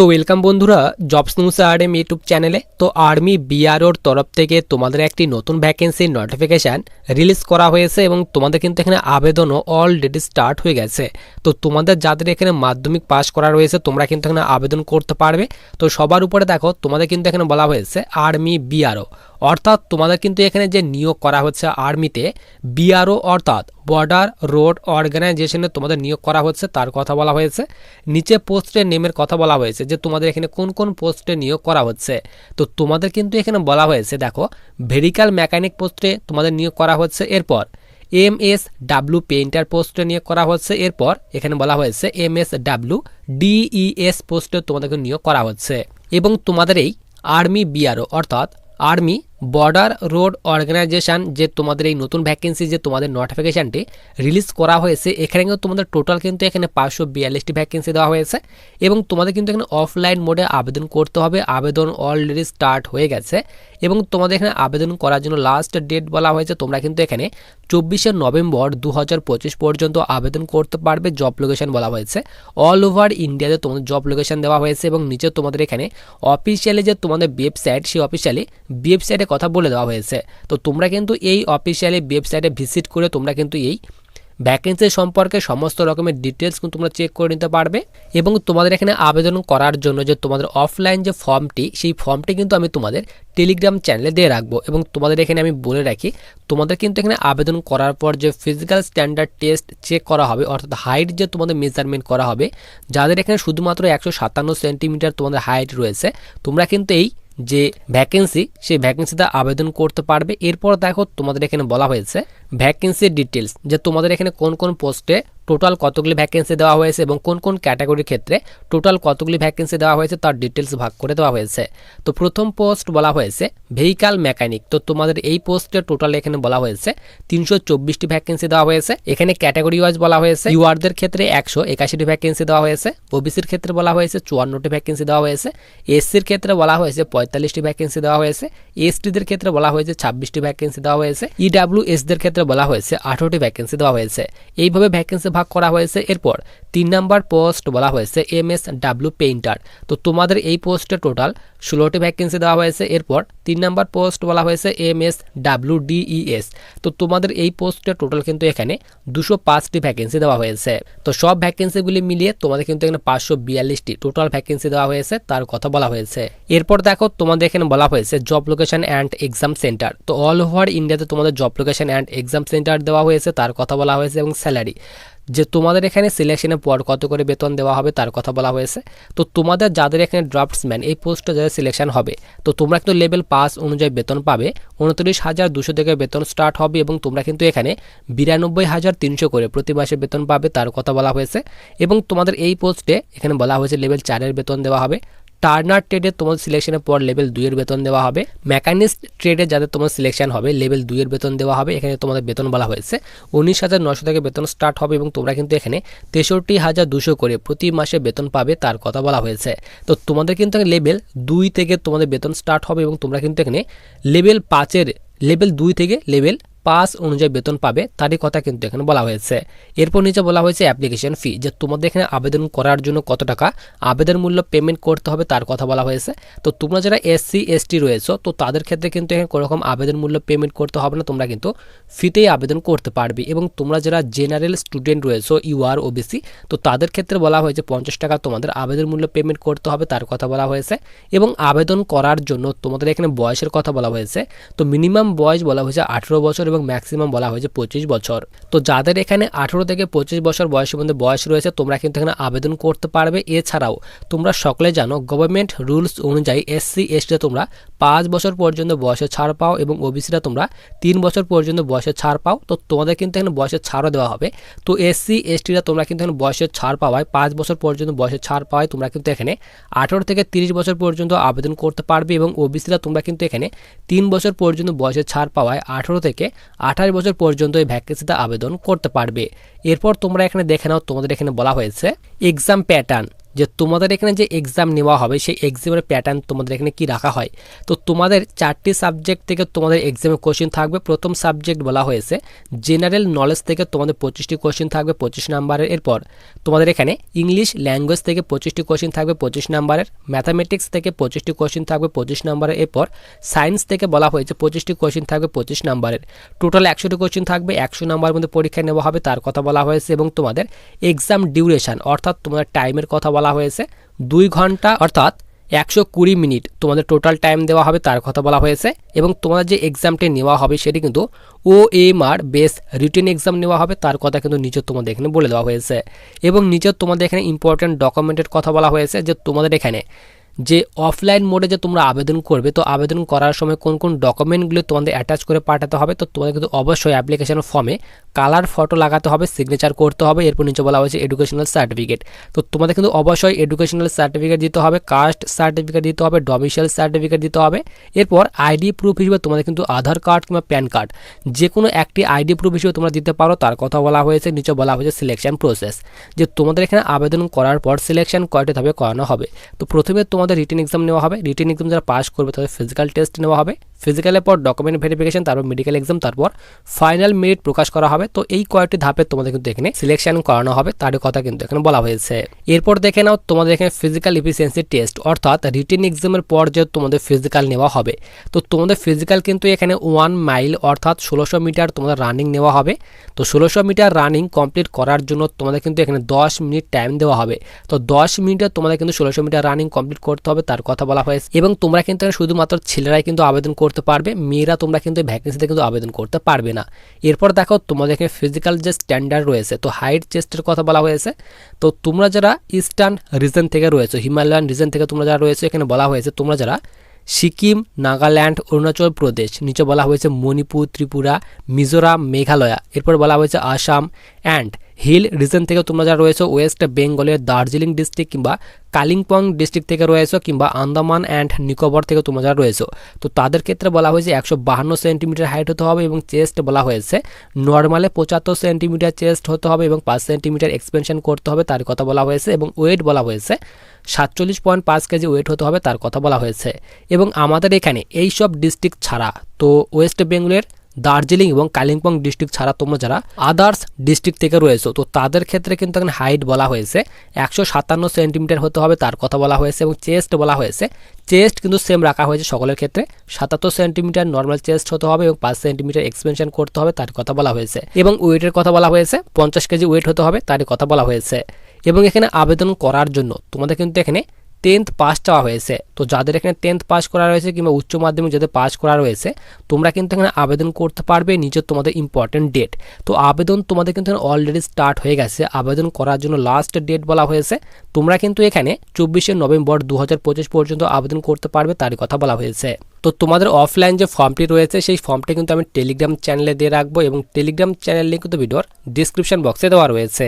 তো ওয়েলকাম বন্ধুরা jobs news RM YouTube চ্যানেলে তো আর্মি বিআরওর তরফ থেকে তোমাদের একটি নতুন ভ্যাকেন্সির নোটিফিকেশান রিলিজ করা হয়েছে এবং তোমাদের কিন্তু এখানে আবেদনও অলরেডি স্টার্ট হয়ে গেছে। তো তোমাদের যাদের এখানে মাধ্যমিক পাস করা রয়েছে, তোমরা কিন্তু এখানে আবেদন করতে পারবে। তো সবার উপরে দেখো, তোমাদের কিন্তু এখানে বলা হয়েছে আর্মি বিআরও অর্থাৎ তোমাদের কিন্তু এখানে যে নিয়োগ করা হচ্ছে আর্মিতে, বিআরও অর্থাৎ বর্ডার রোড অর্গানাইজেশনে তোমাদের নিয়োগ করা হচ্ছে, তার কথা বলা হয়েছে। নিচে পোস্টের নেমের কথা বলা হয়েছে যে তোমাদের এখানে কোন কোন পোস্টে নিয়োগ করা হচ্ছে। তো তোমাদের কিন্তু এখানে বলা হয়েছে, দেখো, ভেরিক্যাল মেকানিক পোস্টে তোমাদের নিয়োগ করা হচ্ছে, এরপর এম এস ডাব্লু পেইন্টার পোস্টে নিয়োগ করা হচ্ছে, এরপর এখানে বলা হয়েছে এম এস ডাব্লু ডিইএস পোস্টে তোমাদেরকে নিয়োগ করা হচ্ছে। এবং তোমাদের এই আর্মি বিআরও অর্থাৎ আর্মি বর্ডার রোড অর্গানাইজেশন যে তোমাদের এই নতুন ভ্যাকেন্সি যে তোমাদের নোটিফিকেশানটি রিলিজ করা হয়েছে, এখানে কিন্তু তোমাদের টোটাল কিন্তু এখানে পাঁচশো বিয়াল্লিশটি ভ্যাকেন্সি দেওয়া হয়েছে এবং তোমাদের কিন্তু এখানে অফলাইন মোডে আবেদন করতে হবে। আবেদন অলরেডি স্টার্ট হয়ে গেছে এবং তোমাদের এখানে আবেদন করার জন্য লাস্ট ডেট বলা হয়েছে। তোমরা কিন্তু এখানে চব্বিশে নভেম্বর দু হাজার পঁচিশ পর্যন্ত আবেদন করতে পারবে জব লোকেশন বলা হয়েছে। অল ওভার ইন্ডিয়াতে তোমাদের জব লোকেশান দেওয়া হয়েছে এবং নিচে তোমাদের এখানে অফিসিয়ালি যে তোমাদের ওয়েবসাইট সেই অফিসিয়ালি ওয়েবসাইটে কথা বলে দেওয়া হয়েছে। তো তোমরা কিন্তু এই অফিসিয়ালি ওয়েবসাইটে ভিজিট করে তোমরা কিন্তু এই ভ্যাকেন্সি সম্পর্কে সমস্ত রকমের ডিটেলস কিন্তু তোমরা চেক করে নিতে পারবে এবং তোমাদের এখানে আবেদন করার জন্য যে তোমাদের অফলাইন যে ফর্মটি সেই ফর্মটি কিন্তু আমি তোমাদের টেলিগ্রাম চ্যানেলে দিয়ে রাখব এবং তোমাদের এখানে আমি বলে রাখি, তোমাদের কিন্তু এখানে আবেদন করার পর যে ফিজিক্যাল স্ট্যান্ডার্ড টেস্ট চেক করা হবে, অর্থাৎ হাইট যে তোমাদের মেজারমেন্ট করা হবে, যাদের এখানে শুধুমাত্র একশো সাতান্ন সেন্টিমিটার তোমাদের হাইট রয়েছে, তোমরা কিন্তু এই যে ভ্যাকেন্সি সেই ভ্যাকেন্সিতে আবেদন করতে পারবে। এরপর দেখো তোমাদের এখানে বলা হয়েছে ভ্যাকেন্সির ডিটেলস যে তোমাদের এখানে কোন কোন পোস্টে টোটাল কতগুলি ভ্যাকেন্সি দেওয়া হয়েছে এবং কোন কোন ক্যাটাগরির ক্ষেত্রে টোটাল কতগুলি ভ্যাকেন্সি দেওয়া হয়েছে তার ডিটেলস ভাগ করে দেওয়া হয়েছে। তো প্রথম পোস্ট বলা হয়েছে ভেহিকাল মেকানিক তো তোমাদের এই পোস্টে টোটাল এখানে বলা হয়েছে, তিনশো চব্বিশটি ভ্যাকেন্সি দেওয়া হয়েছে। এখানে ক্যাটাগরি ওয়াইজ বলা হয়েছে, ইউআরদের ক্ষেত্রে একশো একাশিটি ভ্যাকেন্সি দেওয়া হয়েছে ওবিসির ক্ষেত্রে বলা হয়েছে চুয়ান্নটি ভ্যাকেন্সি দেওয়া হয়েছে এসসির ক্ষেত্রে বলা হয়েছে পঁয়তাল্লিশটি ভ্যাকেন্সি দেওয়া হয়েছে এসটিদের ক্ষেত্রে বলা হয়েছে ছাব্বিশটি ভ্যাকেন্সি দেওয়া হয়েছে ইডাব্লিউ এসদের ক্ষেত্রে বলা হয়েছে আঠারোটি ভ্যাকেন্সি দেওয়া হয়েছে। এইভাবে ভ্যাকেন্সি ভাগ করা হয়েছে। এরপর তিন নাম্বার পোস্ট বলা হয়েছে এম এস ডাব্লিউ পেইন্টার। তো তোমাদের এই পোস্টে টোটাল ষোলোটি ভ্যাকেন্সি দেওয়া হয়েছে। এরপর তিন নাম্বার পোস্ট বলা হয়েছে এম এস ডাব্লিউ ডিইএস। তো তোমাদের এই পোস্টে টোটাল কিন্তু এখানে দুশো পাঁচটি ভ্যাকেন্সি দেওয়া হয়েছে। তো সব ভ্যাকেন্সিগুলি মিলিয়ে তোমাদের কিন্তু এখানে পাঁচশো বিয়াল্লিশটি টোটাল ভ্যাকেন্সি দেওয়া হয়েছে, তার কথা বলা হয়েছে। এরপর দেখো, তোমাদের এখানে বলা হয়েছে job location and exam centre তো অল ওভার ইন্ডিয়াতে তোমাদের job location and exam centre দেওয়া হয়েছে, তার কথা বলা হয়েছে এবং স্যালারি যে তোমাদের এখানে সিলেকশনের পর কত করে বেতন দেওয়া হবে তার কথা বলা হয়েছে। তো তোমাদের যাদের এখানে ড্রাফটসম্যান এই পোস্টে যাদের সিলেকশন হবে, তো তোমরা কিন্তু লেভেল পাস অনুযায়ী বেতন পাবে। উনত্রিশ হাজার দুশো থেকে বেতন স্টার্ট হবে এবং তোমরা কিন্তু এখানে বিরানব্বই হাজার তিনশো করে প্রতি মাসে বেতন পাবে তার কথা বলা হয়েছে। এবং তোমাদের এই পোস্টে এখানে বলা হয়েছে লেভেল চারের বেতন দেওয়া হবে। টার্নার ট্রেডে তোমার সিলেকশনের পর লেভেল দুইয়ের বেতন দেওয়া হবে। মেকানিস্ট ট্রেডে যাদের তোমার সিলেকশন হবে লেভেল দুইয়ের বেতন দেওয়া হবে, এখানে তোমাদের বেতন বলা হয়েছে। উনিশ হাজার নশো থেকে বেতন স্টার্ট হবে এবং তোমরা কিন্তু এখানে তেষট্টি হাজার দুশো করে প্রতি মাসে বেতন পাবে তার কথা বলা হয়েছে। তো তোমাদের কিন্তু লেভেল দুই থেকে তোমাদের বেতন স্টার্ট হবে এবং তোমরা কিন্তু এখানে লেভেল পাঁচের লেভেল দুই থেকে লেভেল পাস অনুযায়ী বেতন পাবে, তারই কথা কিন্তু এখানে বলা হয়েছে। এরপর নিচে বলা হয়েছে অ্যাপ্লিকেশন ফি যে তোমাদের এখানে আবেদন করার জন্য কত টাকা, আবেদন মূল্য পেমেন্ট করতে হবে তার কথা বলা হয়েছে। তো তোমরা যারা এসসি এসটি রয়েছো, তো তাদের ক্ষেত্রে কিন্তু এখানে কোনোরকম আবেদন মূল্য পেমেন্ট করতে হবে না, তোমরা কিন্তু ফিতেই আবেদন করতে পারবে। এবং তোমরা যারা জেনারেল স্টুডেন্ট রয়েছো ইউআর ওবিসি তো তাদের ক্ষেত্রে বলা হয়েছে পঞ্চাশ টাকা তোমাদের আবেদন মূল্য পেমেন্ট করতে হবে, তার কথা বলা হয়েছে। এবং আবেদন করার জন্য তোমাদের এখানে বয়সের কথা বলা হয়েছে, তো মিনিমাম বয়স বলা হয়েছে আঠেরো বছর এবং ম্যাক্সিমাম বলা হয়েছে পঁচিশ বছর। তো যাদের এখানে আঠেরো থেকে পঁচিশ বছর বয়সের মধ্যে বয়স রয়েছে, তোমরা কিন্তু এখানে আবেদন করতে পারবে। এছাড়াও, তোমরা সকলে জানো গভর্নমেন্ট রুলস অনুযায়ী এসসি এসটিতে তোমরা পাঁচ বছর পর্যন্ত বয়সে ছাড় পাও এবং ওবিসিরা তোমরা তিন বছর পর্যন্ত বয়সে ছাড় পাও। তো তোমাদের কিন্তু এখানে বয়সের ছাড়ও দেওয়া হবে। তো এসসি এসটিরা তোমরা কিন্তু এখানে বয়সের ছাড় পাওয়ায়, পাঁচ বছর পর্যন্ত বয়সের ছাড় পাওয়ায় তোমরা কিন্তু এখানে আঠেরো থেকে তিরিশ বছর পর্যন্ত আবেদন করতে পারবে এবং ওবিসিরা তোমরা কিন্তু এখানে তিন বছর পর্যন্ত বয়সের ছাড় পাওয়ায় আঠেরো থেকে আঠাশ বছর পর্যন্ত এই ভ্যাকেন্সিতে আবেদন করতে পারবে। এরপর তোমরা এখানে দেখে নাও, তোমাদের এখানে বলা হয়েছে এক্সাম প্যাটার্ন যে তোমাদের এখানে যে এক্সাম নেওয়া হবে, সেই এক্সামের প্যাটার্ন তোমাদের এখানে কি রাখা হয়? তো তোমাদের চারটি সাবজেক্ট থেকে তোমাদের এক্সামে কোশ্চেন থাকবে। প্রথম সাবজেক্ট বলা হয়েছে জেনারেল নলেজ থেকে তোমাদের পঁচিশটি কোশ্চেন থাকবে পঁচিশ নাম্বারের এরপর তোমাদের এখানে ইংলিশ ল্যাঙ্গুয়েজ থেকে পঁচিশটি কোশ্চেন থাকবে পঁচিশ নাম্বারের ম্যাথামেটিক্স থেকে পঁচিশটি কোশ্চেন থাকবে পঁচিশ নাম্বারের এরপর সায়েন্স থেকে বলা হয়েছে পঁচিশটি কোশ্চেন থাকবে পঁচিশ নাম্বারের টোটাল একশোটি কোশ্চেন থাকবে, একশো নাম্বারের মধ্যে পরীক্ষা নেওয়া হবে, তার কথা বলা হয়েছে। এবং তোমাদের এক্সাম ডিউরেশন অর্থাৎ তোমাদের টাইমের কথা বলা হয়েছে। দুই ঘণ্টা অর্থাৎ একশো কুড়ি মিনিট তোমাদের টোটাল টাইম দেওয়া হবে তার কথা বলা হয়েছে এবং তোমাদের যে এক্সামটি নেওয়া হবে সেটি কিন্তু O M R base written exam নেওয়া হবে, তার কথা কিন্তু নিচে তোমাদের এখানে বলে দেওয়া হয়েছে। এবং নিচে তোমাদের এখানে ইম্পর্ট্যান্ট ডকুমেন্টের কথা বলা হয়েছে যে তোমাদের এখানে যে অফলাইন মোডে যে তোমরা আবেদন করবে, তো আবেদন করার সময় কোন কোন ডকুমেন্টগুলো তোমাদের অ্যাটাচ করে পাঠাতে হবে, তো তোমাদের কিন্তু অবশ্যই অ্যাপ্লিকেশন ফর্মে কালার ফটো লাগাতে হবে সিগনেচার করতে হবে, এরপর নিচে বলা হয়েছে এডুকেশনাল সার্টিফিকেট তো তোমাদের কিন্তু অবশ্যই এডুকেশনাল সার্টিফিকেট দিতে হবে কাস্ট সার্টিফিকেট দিতে হবে ডমিশিয়াল সার্টিফিকেট দিতে হবে, এরপর আইডি প্রুফ হিসেবে তোমাদের কিন্তু আধার কার্ড কিংবা প্যান কার্ড যে কোনো একটি আইডি প্রুফ হিসেবে তোমরা দিতে পারো, তার কথা বলা হয়েছে, নিচে বলা হয়েছে সিলেকশন প্রসেস যে তোমাদের এখানে আবেদন করার পর সিলেকশন কয়টি ধাপে করানো হবে, তো প্রথমে তোমাদের রিটেন এক্সাম নেওয়া হবে। রিটেন এক্সাম যারা পাস করবে তাদের ফিজিক্যাল টেস্ট নেওয়া হবে। ফিজিক্যালের পর ডকুমেন্ট ভেরিফিকেশন তারপর মেডিকেল এক্সাম তারপর ফাইনাল মেরিট প্রকাশ করা হবে। তো এই কয়েকটি ধাপে তোমাদের কিন্তু এখানে সিলেকশন করানো হবে তার কথা কিন্তু এখানে বলা হয়েছে। এরপর দেখে নাও, তোমাদের এখানে ফিজিক্যাল ইফিসিয়েন্সি টেস্ট অর্থাৎ রিটেন এক্সামের পর যে তোমাদের ফিজিক্যাল নেওয়া হবে। তো তোমাদের ফিজিক্যাল কিন্তু এখানে ওয়ান মাইল অর্থাৎ ষোলোশো মিটার তোমাদের রানিং নেওয়া হবে। তো ষোলোশো মিটার রানিং কমপ্লিট করার জন্য তোমাদের কিন্তু এখানে দশ মিনিট টাইম দেওয়া হবে। তো দশ মিনিটে তোমাদের কিন্তু ষোলোশো মিটার রানিং কমপ্লিট করতে হবে, তার কথা বলা হয়েছে। এবং তোমরা কিন্তু শুধুমাত্র ছেলেরাই কিন্তু আবেদন পারবে, মেয়েরা তোমরা কিন্তু ভ্যাকেন্সিতে কিন্তু আবেদন করতে পারবে না। এরপর দেখো, তোমাদের এখানে ফিজিক্যাল যে স্ট্যান্ডার্ড রয়েছে, তো হাইট চেস্টের কথা বলা হয়েছে। তো তোমরা যারা ইস্টার্ন রিজন থেকে রয়েছে হিমালয়ান রিজন থেকে তোমরা যারা রয়েছে, এখানে বলা হয়েছে, তোমরা যারা সিকিম, নাগাল্যান্ড, অরুণাচল প্রদেশ, নিচে বলা হয়েছে মণিপুর, ত্রিপুরা, মিজোরাম, মেঘালয়া, এরপর বলা হয়েছে আসাম অ্যান্ড হিল রিজন থেকে তোমরা যারা রয়েছে ওয়েস্ট বেঙ্গলের দার্জিলিং ডিস্ট্রিক্ট কিংবা কালিম্পং ডিস্ট্রিক্ট থেকে রয়েছে কিংবা আন্দামান অ্যান্ড নিকোবর থেকে তোমরা যারা রয়েছে, তো তাদের ক্ষেত্রে বলা হয়েছে একশো বাহান্ন সেন্টিমিটার হাইট হতে হবে এবং চেস্ট বলা হয়েছে নর্মালে পঁচাত্তর সেন্টিমিটার চেস্ট হতে হবে এবং পাঁচ সেন্টিমিটার এক্সপেনশন করতে হবে তার কথা বলা হয়েছে এবং ওয়েট বলা হয়েছে সাতচল্লিশ পয়েন্ট পাঁচ কেজি ওয়েট হতে হবে তার কথা বলা হয়েছে। এবং আমাদের এখানে এই সব ডিস্ট্রিক্ট ছাড়া, তো ওয়েস্ট বেঙ্গলের দার্জিলিং এবং কালিম্পং ডিস্ট্রিক্ট ছাড়া তোমরা যারা আদার্স ডিস্ট্রিক্ট থেকে রয়েছে, তো তাদের ক্ষেত্রে কিন্তু এখানে হাইট বলা হয়েছে। একশো সাতান্ন সেন্টিমিটার হতে হবে, তার কথা বলা হয়েছে এবং চেস্ট বলা হয়েছে। চেস্ট কিন্তু সেম রাখা হয়েছে সকলের ক্ষেত্রে। সাতাত্তর সেন্টিমিটার নর্মাল চেস্ট হতে হবে এবং পাঁচ সেন্টিমিটার এক্সপেনশন করতে হবে, তার কথা বলা হয়েছে। এবং ওয়েটের কথা বলা হয়েছে, পঞ্চাশ কেজি ওয়েট হতে হবে তার কথা বলা হয়েছে। এবং এখানে আবেদন করার জন্য তোমাদের কিন্তু এখানে টেন্থ পাস চাওয়া হয়েছে। তো যাদের এখানে টেন্থ পাস করা রয়েছে কিংবা উচ্চ মাধ্যমিক যাদের পাস করা রয়েছে, তোমরা কিন্তু এখানে আবেদন করতে পারবে নিজের তোমাদের ইম্পর্টেন্ট ডেট তো আবেদন তোমাদের কিন্তু অলরেডি স্টার্ট হয়ে গেছে। আবেদন করার জন্য লাস্ট ডেট বলা হয়েছে। তোমরা কিন্তু এখানে চব্বিশে নভেম্বর দু হাজার পঁচিশ পর্যন্ত আবেদন করতে পারবে, তারই কথা বলা হয়েছে। তো তোমাদের অফলাইন যে ফর্মটি রয়েছে, সেই ফর্মটি কিন্তু আমি টেলিগ্রাম চ্যানেলে দিয়ে রাখব এবং টেলিগ্রাম চ্যানেল লিঙ্ক কিন্তু ভিডিওর ডিসক্রিপশন বক্সে দেওয়া রয়েছে।